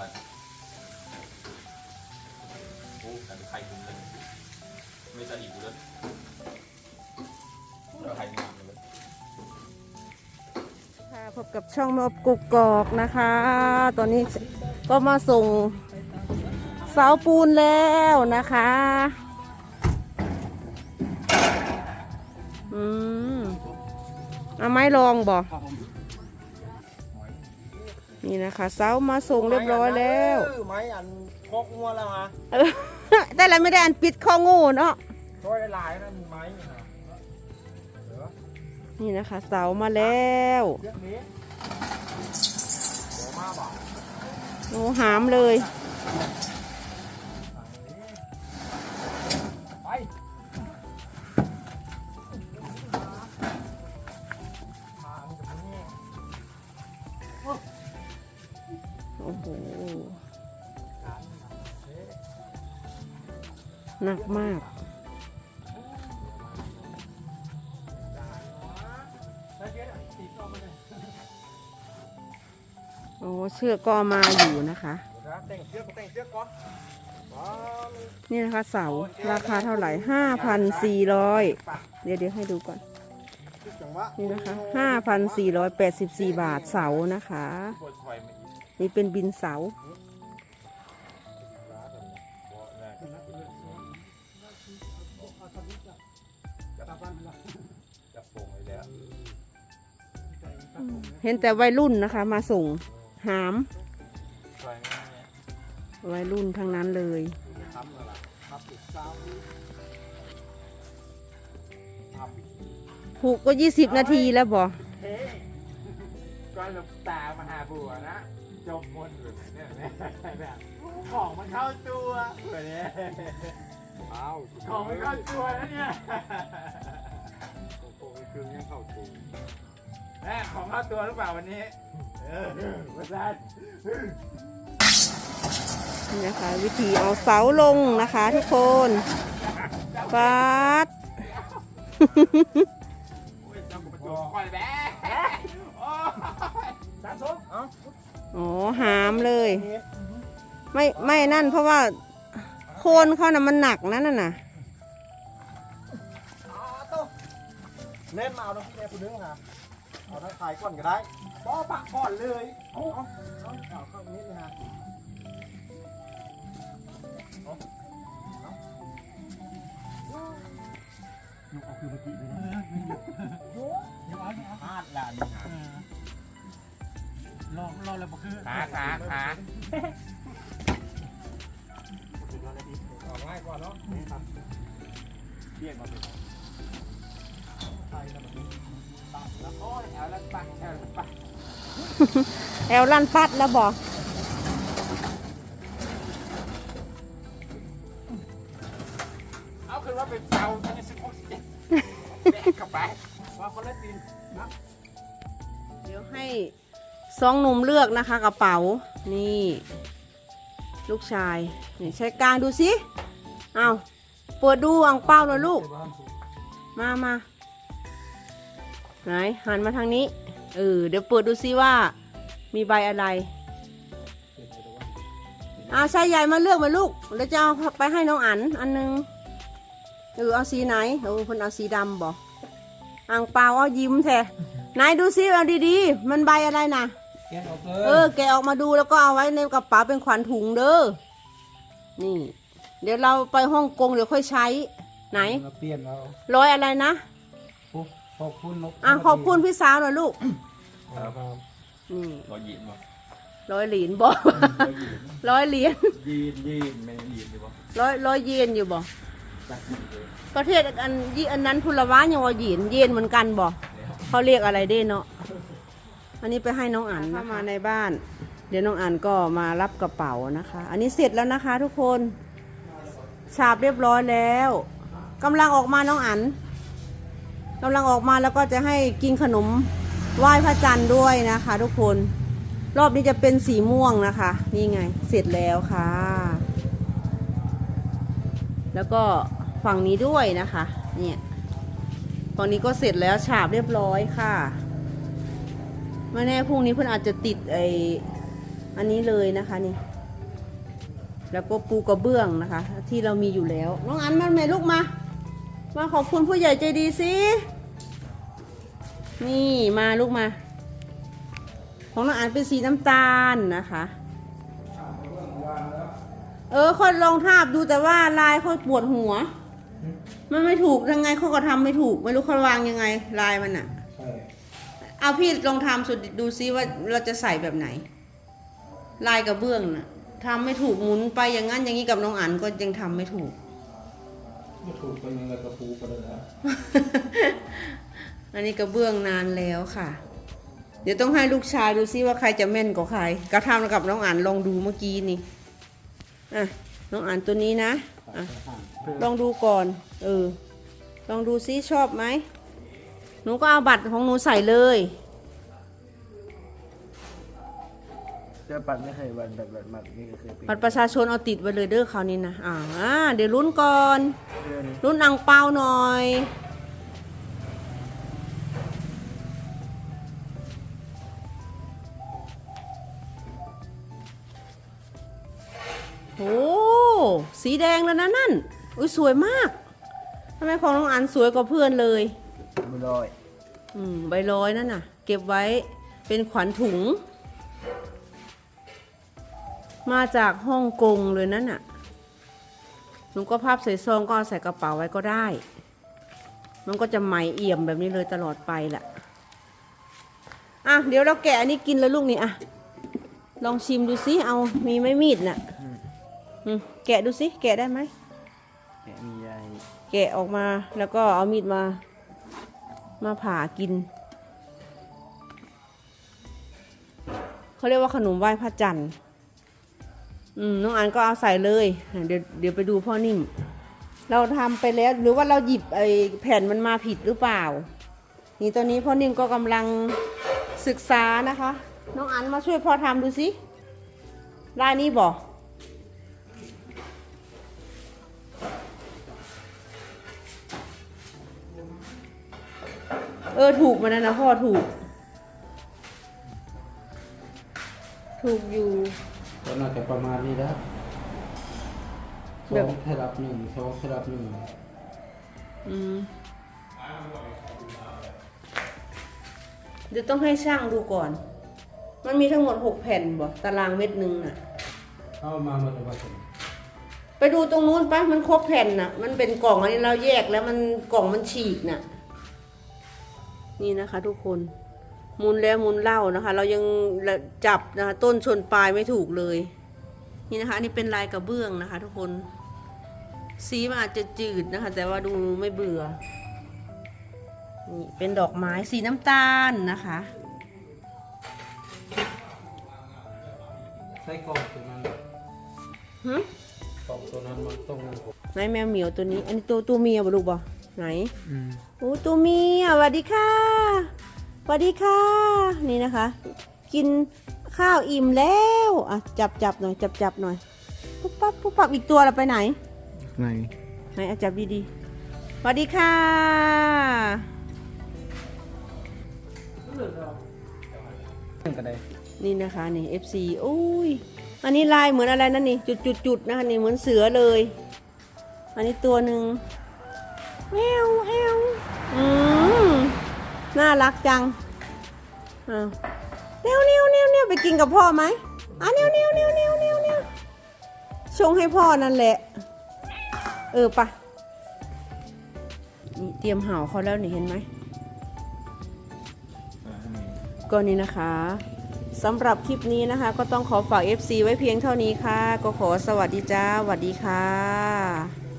ก่อนโอ้แต่ไข่มุนเลยไม่ใช่อีกเลยแล้วไข่งามเลยค่ะพบกับช่องนบกุกกอกนะคะ ตอนนี้ก็มาส่งเสาปูนแล้วนะคะอืมเอาไม้ลองบ่ นี่นะคะเสามาส่งเรียบร้อยแล้วไม้อันพกงัวแล้วฮะเออแต่ละไม่ได้อันปิดข้องูเนาะช่วยหลายๆนะมีไม้นี่ฮะเดี๋ยวนี่นะคะเสามาแล้วเรื่องนี้เดี๋ยวมาบอกโอ้หามเลย หนักมากแล้วเจ๊อะตีเข้ามาเลยโอ้เชือกก็มาอยู่นะคะเดี๋ยวนะแต่งเชือกก็แต่งเชือกก่อนว้าวนี่นะคะเสาราคาเท่าไหร่ห้าพันสี่ร้อยเดี๋ยวเดี๋ยวให้ดูก่อนชุดจังหวะนี่นะคะห้าพันสี่ร้อยแปดสิบสี่บาทเสานะคะปวดคอยมาอีกนี่เป็นบินเสา เห็นแต่วัยรุ่นนะคะ มาส่งหามคอยไม่เนี่ยวัยรุ่นทั้งนั้นเลยทำอะไรครับปิดเสาทำปิดผูกก็ยี่สิบนาทีแล้วบอเฮ้ก็หลบตามาหาบัวนะจมมนเลยเนี่ยเนี่ยเนี่ยของมันเข้าตัวเหมือนเนี่ยเอาของมันเข้าตัวแล้วเนี่ยโอ้โหคือยังเข้าตัว แม่ของเข้าตัวหรือเปล่าวันนี้ เออประสาทนี่นะคะ วิธีเอาเสาลงนะคะทุกคนปัดโอ้ยเจ้ากูประตูคอยแบ๊โอ้ยสามสมเอ้าอ๋อหามเลย ไม่ไม่นั่นเพราะว่าโคนเขาน่ะมันหนักนั่นน่ะนะอ๋อโต๊ะเล่นมาเอาน้ำพี่แดงคุณนึงค่ะ เอาทั้งขายก่อนก็ได้ป้อปากก่อนเลยเอาเอาเอาเอาเข้านิดนึงฮะยกเอาคือเมื่อกี้เลยนะยกเอายกเอาพลาดละนี่ฮะรอรอแล้วบ่คือขาขาขาเอาง่ายกว่าเนาะนี่ครับเรียกมาเลยใช่แล้วแบบนี้ตัด แล้วโอ้ยเอาแล้วปักเอาแล้วปักแอลลั่นปัดแล้วบอกเอาคือว่าเป็นเสาตอนนี้สิบหกสิบเจ็ดแบกกลับไปว่าคนละตีนนะเดี๋ยวให้สองหนุ่มเลือกนะคะกระเป๋า นี่ ลูกชายนี่ใช้กลางดูสิ เอาเปิดดูอ่างเป้าเลยลูก มามา ไหนหันมาทางนี้ เออ เดี๋ยวเปิดดูซิว่า มีใบอะไรอาชายใหญ่มาเลือกมาลูก แล้วจะเอาไปให้น้องอันอันนึงเออเอาสีไหนเออคนเอาสีดำบอกอ่างเปล่าเอายิ้มแท้ไหนดูซิเอาดีๆ มันใบอะไรนะแกะออกเลเออ แกะออกมาดูแล้วก็เอาไว้ในกระเป๋าเป็นขวัญถุงเด้อ นี่ เดี๋ยวเราไปฮ่องกงเดี๋ยวค่อยใช้ ไหนมาเปลี่ยนเอาร้อยอะไรนะปุ๊บ ขอบคุณนกอะขอบคุณพี่สาวหน่อยลูก ครับนี่รอยยีนบ่ร้อยเหรียญบอกรอยยีนร้อยเหรียญยีนยีนไม่ยีนดีบ่ร้อยร้อยเยนอยู่บ่จักยีนเลยประเทศอันยี่อันนั้นพุละวะยังว่าเหรียญเยนเหมือนกันบ่เขาเรียกอะไรเด้เนาะอันนี้ไปให้น้องอันนะคะมาในบ้าน เดี๋ยวน้องอันก็มารับกระเป๋านะคะ อันนี้เสร็จแล้วนะคะ ทุกคนฉาบเรียบร้อยแล้วกำลังออกมาน้องอัน กำลังออกมาแล้วก็จะให้กินขนมไหว้พระจันทร์ด้วยนะคะ ทุกคนรอบนี้จะเป็นสีม่วงนะคะ นี่ไง เสร็จแล้วค่ะ แล้วก็ฝั่งนี้ด้วยนะคะ เนี่ยฝั่งนี้ก็เสร็จแล้วฉาบเรียบร้อยค่ะไม่แน่พรุ่งนี้เพื่อนอาจจะติดไออันนี้เลยนะคะนี่ แล้วก็ปูกระเบื้องนะคะ ที่เรามีอยู่แล้ว น้องอันมาไหมลูกมา มาขอบคุณผู้ใหญ่ใจดีสิ นี่มาลูกมา ของน้องอันเป็นสีน้ำตาลนะคะ เออค่อยลองทาบดูแต่ว่าลายค่อยปวดหัว มันไม่ถูกยังไงเขาก็ทำไม่ถูก ไม่รู้เขาวางยังไง ลายมันอะเอาพี่ลองทำสุดดูซิว่าเราจะใส่แบบไหน ลายกระเบื้องน่ะทำไม่ถูกหมุนไปอย่างนั้นอย่างนี้กับน้องอันก็ยังทำไม่ถูก ไม่ถูกไปยังไงกระปูก็เลยนะอันนี้กระเบื้องนานแล้วค่ะ เดี๋ยวต้องให้ลูกชายดูซิว่าใครจะแม่นกว่าใครก็ทำกับน้องอันลองดูเมื่อกี้นี่อะน้องอันตัวนี้นะอะลองดูก่อนเออลองดูซิชอบไหมหนูก็เอาบัตรของหนูใส่เลย จอปัดไม่เคยวันแบบแบบแบบนี้ก็เคยปีบัตรประชาชนเอาติดไว้เลยเด้อคราวนี้นะอ่าอ่าเดี๋ยวลุ้นก่อนเดือนลุ้นอังเปาหน่อย โอ้สีแดงแล้วนะนั่น อุ้ยสวยมากทำไมของน้องอันสวยกว่าเพื่อนเลย บุลอย อืมใบร้อยนั่นน่ะ เก็บไว้เป็นขวัญถุง มาจากฮ่องกงเลยนั่นน่ะ หนูก็พับใส่ซองก็เอาใส่กระเป๋าไว้ก็ได้ มันก็จะไหมเอี่ยมแบบนี้เลยตลอดไปแหละอะเดี๋ยวเราแกะอันนี้กินแล้วลูกนี่อะ ลองชิมดูสิเอามีไหม่มีดน่ะอืมแกะดูสิแกะได้ไหมแกะมีอะไรแกะออกมาแล้วก็เอามีดมา มาผ่ากินเขาเรียกว่าขนมไหว้พระจันทร์ อืมน้องอันก็เอาใส่เลยเดี๋ยวเดี๋ยวไปดูพ่อนิ่ม เราทำไปแล้วหรือว่าเราหยิบไอ้แผ่นมันมาผิดหรือเปล่า นี่ตอนนี้พ่อนิ่มก็กำลังศึกษานะคะ น้องอันมาช่วยพ่อทำดูสิลายนี้บอกเออถูกมันนะนะพ่อถูก ถูกอยู่ ก็น่าจะประมาณนี้แล้วสแบอบงเทรับหนึ่งสองเทรับหนึ่งอืมเดี๋ยวต้องให้ช่างดูก่อน มันมีทั้งหมดหกแผ่นบ่ตารางเม็ดหนึ่งน่ะ เอามามาดูว่าจะไปดูตรงนู้นปะมันครบแผ่นน่ะ มันเป็นกล่องอันนี้เราแยกแล้วมันกล่องมันฉีกน่ะ นี่นะคะ ทุกคนหมุนแล้วหมุนเล่านะคะ เรายังจับนะคะต้นชนปลายไม่ถูกเลย นี่นะคะอันนี้เป็นลายกระเบื้องนะคะ ทุกคน สีมันอาจจะจืดนะคะ แต่ว่าดูไม่เบื่อ นี่เป็นดอกไม้สีน้ำตาลนะคะใส่กล่องตัวนั้นหึกล่องตัวนั้นมันต้องไหนแมวเหมียวตัวนี้ อันนี้ตัวตัวเมียบ่ลูกบ่ไหนอืมโอ้ตัวเมียสวัสดีค่ะสวัสดีค่ะ นี่นะคะ กิน ข้าวอิ่มแล้วอะจับจับหน่อยจับจับหน่อยปุ๊บปั๊บปุ๊บปั๊บอีกตัวเราไปไหนไหนไหนอะจับดีๆสวัสดีค่ะก็ได้นี่นะคะนี่ FC โอ้ยอันนี้ลายเหมือนอะไรนั่นนี่จุดจุดจุดนะคะนี่เหมือนเสือเลย อันนี้ตัวหนึ่งแมวแอวอืมน่ารักจังอ้าว เนียวเนียวเนียวเนียวไปกินกับพ่อไหมอะเนียวเนียวเนียวเนียวเนียวเนียวชงให้พ่อนั่นแหละ เออปะนี่เตรียมเห่าเขาแล้วนี่เห็นไหมก็นี่นะคะสำหรับคลิปนี้นะคะ ก็ต้องขอฝาก FC ไว้เพียงเท่านี้ค่ะ ก็ขอสวัสดีจ้าสวัสดีค่ะ